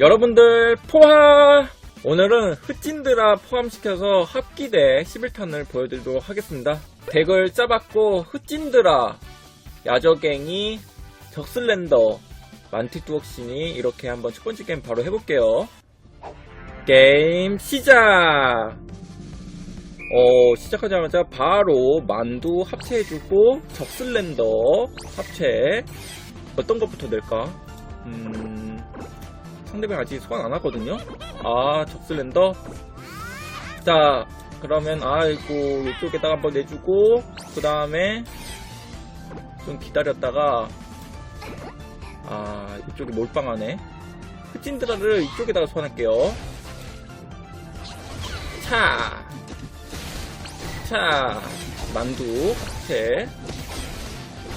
여러분들 포함 오늘은 흑진드라 포함시켜서 합기대 11탄을 보여드리도록 하겠습니다. 덱을 짜봤고 흑진드라, 야저갱이, 적슬렌더, 만티두옥신이 이렇게 한번 첫 번째 게임 바로 해볼게요. 게임 시작! 어, 시작하자마자 바로 만두 합체해주고 적슬렌더 합체 어떤 것부터 낼까? 음... 상대방 아직 소환 안 하거든요? 아, 적슬렌더? 자, 그러면, 아이고, 이쪽에다가 한번 내주고, 그 다음에, 좀 기다렸다가, 아, 이쪽에 몰빵하네. 흑진드라를 이쪽에다가 소환할게요. 차! 차! 만두, 채.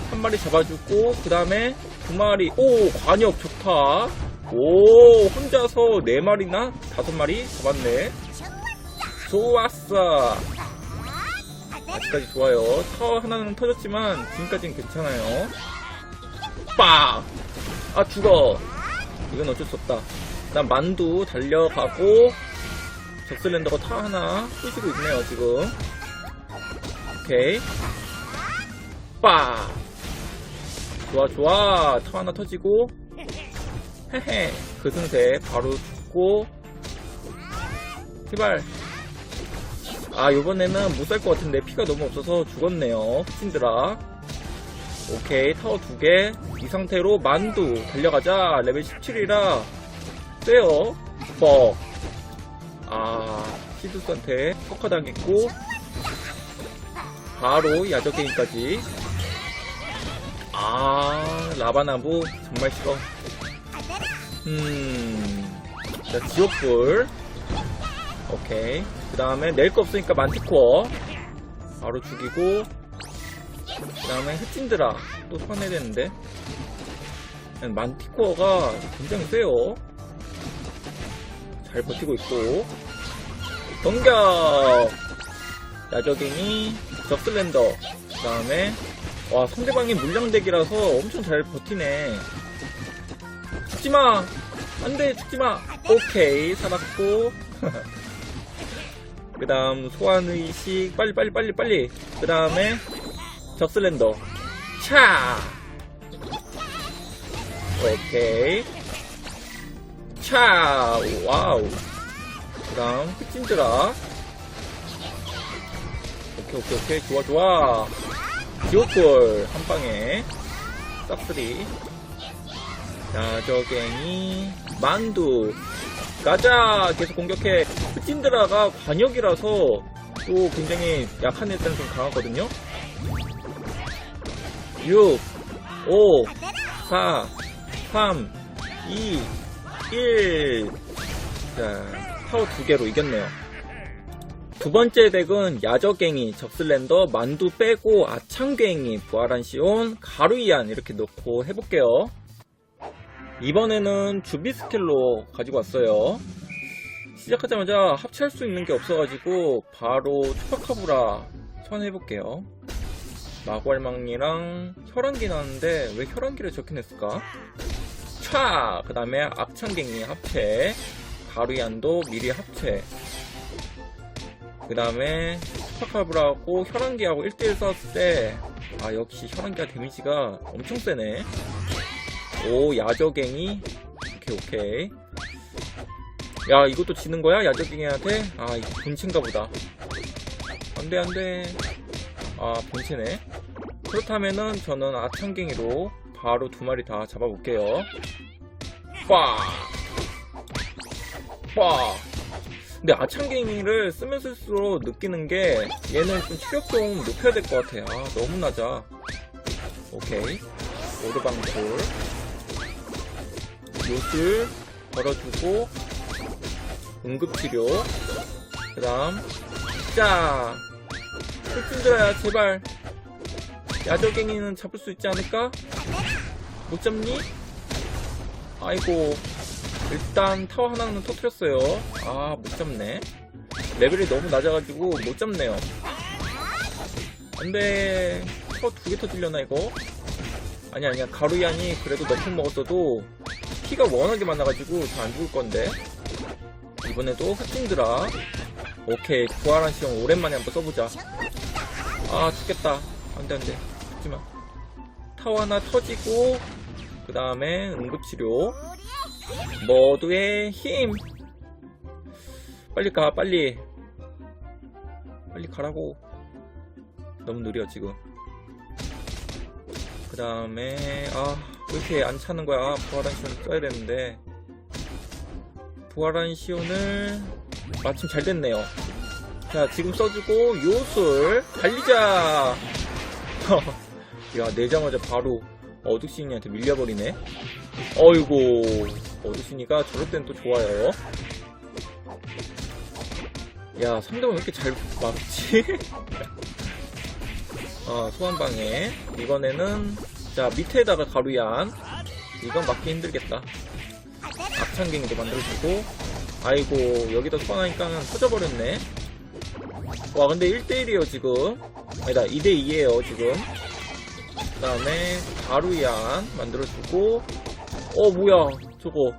한 마리 잡아주고, 그 다음에, 두 마리, 오, 관역 좋다. 오, 혼자서 네 마리나 다섯 마리 잡았네. 좋았어. 아직까지 좋아요. 타워 하나는 터졌지만 지금까지는 괜찮아요. 빡! 아 죽어. 이건 어쩔 수 없다. 난 만두 달려가고 적슬렌더가 타 하나 부시고 있네요 지금. 오케이. 빡! 좋아 좋아. 타 하나 터지고 헤헤. 그 승세 바로 죽고. 제발. 아 요번에는 못 살 것 같은데 피가 너무 없어서 죽었네요. 흑진드라. 오케이 타워 두 개. 이 상태로 만두 달려가자. 레벨 17이라. 세요. 뻑아 시두스한테 터커 당했고. 바로 야적게임까지. 아 라바나무 정말 싫어 음, 자, 지옥불. 오케이. 그 다음에 낼 거 없으니까 만티코어. 바로 죽이고. 그 다음에 흑진드라. 또 소환해야 되는데. 만티코어가 굉장히 세요. 잘 버티고 있고. 공격! 야적인이 적슬렌더. 그 다음에, 와, 상대방이 물량덱이라서 엄청 잘 버티네. 죽지마! 안 돼, 죽지마! 오케이, 살았고. 그 다음, 소환의식. 빨리, 빨리, 빨리, 빨리. 그 다음에, 적슬렌더. 차! 오케이. 차! 와우. 그 다음, 흑진드라. 오케이, 오케이, 오케이. 좋아, 좋아. 지옥골, 한 방에. 싹쓸이. 야저갱이 만두 가자 계속 공격해. 흑진드라가 관역이라서 또 굉장히 약한 애들은 좀 강하거든요. 6 5 4 3 2 1 자, 타워 두 개로 이겼네요. 두 번째 덱은 야저갱이, 적슬렌더, 만두 빼고 아창갱이, 부활한 시온, 가루이안 이렇게 넣고 해볼게요 이번에는 주비 스킬로 가지고 왔어요. 시작하자마자 합체할 수 있는 게 없어가지고 바로 초파카브라 선해볼게요. 마구알망리랑 혈안기 나왔는데 왜 혈안기를 적긴 했을까? 차! 그 다음에 악창갱이 합체 가루얀도 미리 합체 그 다음에 초파카브라하고 혈안기하고 1대1 싸웠을 때 아 역시 혈안기가 데미지가 엄청 세네 오 야저갱이? 오케이 오케이. 야 이것도 지는 거야? 야저갱이한테? 아 이거 본체인가 보다. 안돼 안돼. 아 본체네. 그렇다면은 저는 아창갱이로 바로 두 마리 다 잡아볼게요. 빠! 빠! 근데 아창갱이를 쓰면 쓸수록 느끼는 게 얘는 좀 체력 좀 높여야 될 것 같아. 아 너무 낮아. 오케이. 오르방풀 요술 걸어주고 응급치료. 그 다음 자 흑진들아야 제발. 야저갱이는 잡을 수 있지 않을까? 못 잡니? 아이고 일단 타워 하나는 터트렸어요. 아 못 잡네. 레벨이 너무 낮아가지고 못 잡네요. 안돼. 타워 두 개 터질려나 이거? 아니야 아니야. 가루얀이 그래도 너프 먹었어도 피가 워낙에 많아가지고 잘 안 죽을 건데. 이번에도 흑진드라. 오케이 부활한 시험 오랜만에 한번 써보자. 아 죽겠다. 안돼 안돼. 죽지마. 타워 하나 터지고 그 다음에 응급치료. 모두의 힘. 빨리 가 빨리. 빨리 가라고. 너무 느려 지금. 그 다음에 아 왜 이렇게 안 차는 거야. 부활한 시온 써야 되는데. 부활한 시온을 마침 잘 됐네요. 자 지금 써주고 요술 달리자! 야 내자마자 바로 어둑신이한테 밀려버리네. 어이구 어둑신이가 저럴 땐 또 좋아요. 야 상대방 왜 이렇게 잘 막지? 어 소환방에. 이번에는 자 밑에다가 가루얀 이건 막기 힘들겠다. 악창갱이도 만들어주고. 아이고 여기다 소환하니까는 터져버렸네. 와 근데 1대1이에요 지금. 아니다 2대2에요 지금. 그 다음에 가루얀 만들어주고. 어 뭐야 저거.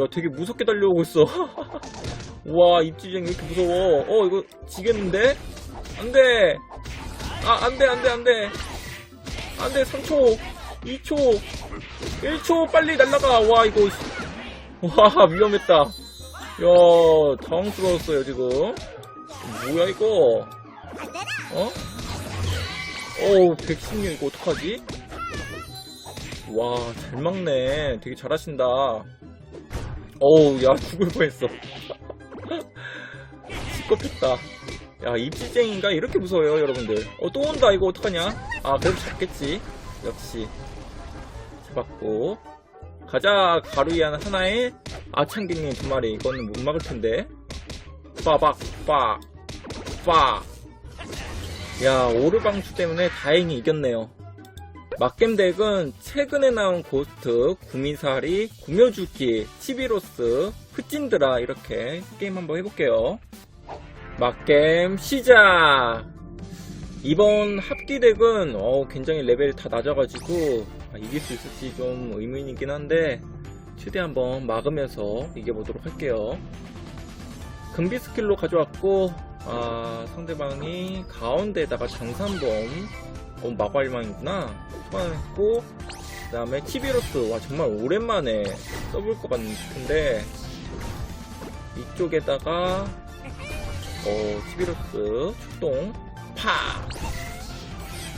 야 되게 무섭게 달려오고 있어. 우와 입지쟁이 왜 이렇게 무서워? 어 이거 지겠는데? 안돼! 아 안돼 안돼 안돼 안돼 3초 2초 1초 빨리 날라가. 와 이거. 와 위험했다. 야 당황스러웠어요 지금. 뭐야 이거? 어? 어우 116 이거 어떡하지? 와 잘 막네. 되게 잘하신다. 어우 야 죽을 뻔했어. 시끄럽다 야 입지쟁인가? 이렇게 무서워요 여러분들. 어 또 온다 이거 어떡하냐? 아 그래도 잡겠지? 역시. 잡았고. 가자 가루이안 하나에 아창기님 두 마리. 이거는 못 막을 텐데. 빠박 빠빠. 야 오르방수 때문에 다행히 이겼네요. 막겜 덱은 최근에 나온 고스트, 구미사리, 구묘주기, 치비로스, 흑진드라 이렇게 게임 한번 해볼게요. 막겜 시작! 이번 합기 덱은 어, 굉장히 레벨이 다 낮아가지고 아, 이길 수 있을지 좀 의문이긴 한데 최대 한번 막으면서 이겨보도록 할게요. 금비 스킬로 가져왔고 아, 상대방이 가운데에다가 장산범 어, 마발망이구나. 소환했고, 그 다음에 치비로스. 와, 정말 오랜만에 써볼 것 같은데, 이쪽에다가, 어, 치비로스, 출동, 파!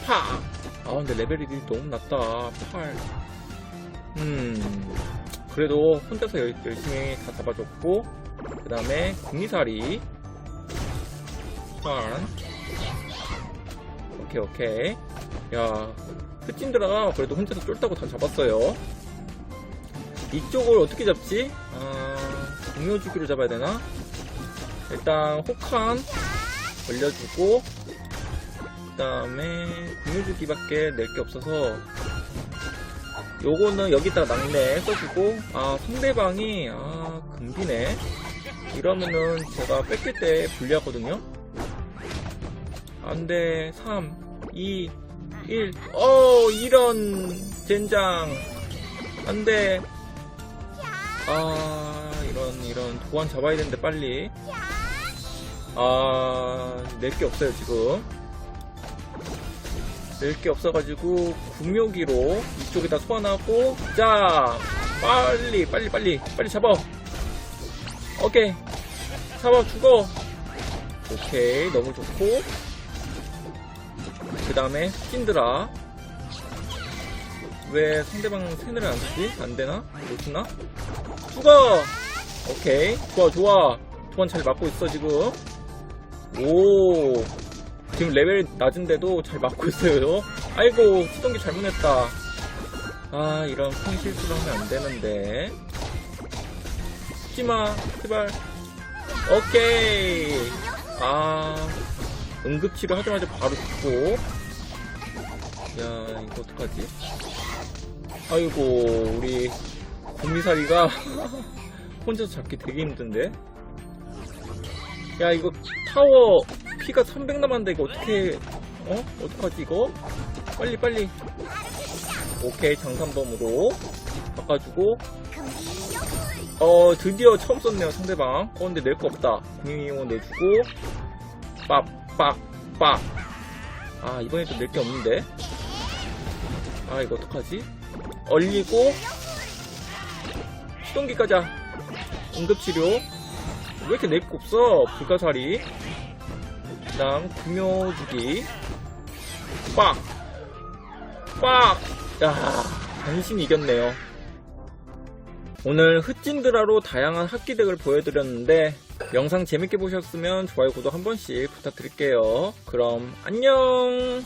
파! 아, 근데 레벨이 너무 낮다. 8. 음, 그래도 혼자서 열, 열심히 다 잡아줬고, 그 다음에 구미사리, 소환, 오케이 오케이 야 흑진드라가 그래도 혼자서 쫄다고 다 잡았어요 이쪽을 어떻게 잡지? 아 공묘주기로 잡아야 되나? 일단 혹한 올려주고 그 다음에 공묘주기밖에 낼 게 없어서 요거는 여기다가 낙내 써주고 아 상대방이 아 금비네. 이러면은 제가 뺏길 때 불리하거든요. 안돼 3 2 1 어, 이런 젠장. 안돼. 아 이런 이런 도안 잡아야 되는데 빨리 아 낼 게 없어요 지금. 낼 게 없어가지고 구묘기로 이쪽에다 소환하고 자 빨리 빨리 빨리 빨리 잡아. 오케이. 잡아 죽어. 오케이 너무 좋고. 그 다음에 찐드라. 왜 상대방 세뇌를 안 쓰지? 안 되나? 못 쓰나? 죽어! 오케이. 좋아 좋아. 도안 잘 맞고 있어 지금 오. 지금 레벨 낮은데도 잘 맞고 있어요. 아이고 시동기 잘못했다. 아 이런 큰 실수를 하면 안되는데. 죽지마 제발. 오케이. 아 응급치료 하자마자 바로 죽고. 야 이거 어떡하지? 아이고 우리 구미사리가 혼자서 잡기 되게 힘든데 야 이거 타워 피가 300 남았는데 이거 어떻게 어? 어떡하지 이거? 빨리 빨리. 오케이 장산범으로 바꿔주고. 어 드디어 처음 썼네요 상대방. 어 근데 낼 거 없다. 공인이용 내주고. 빡빡빡. 아 이번에도 낼 게 없는데? 아 이거 어떡하지? 얼리고. 시동기까지 하- 응급치료 왜 이렇게 낼거 없어 불가사리. 그 다음 금요주기. 빡! 빡! 야 간신히 이겼네요. 오늘 흑진드라로 다양한 학기덱을 보여드렸는데 영상 재밌게 보셨으면 좋아요 구독 한 번씩 부탁드릴게요. 그럼 안녕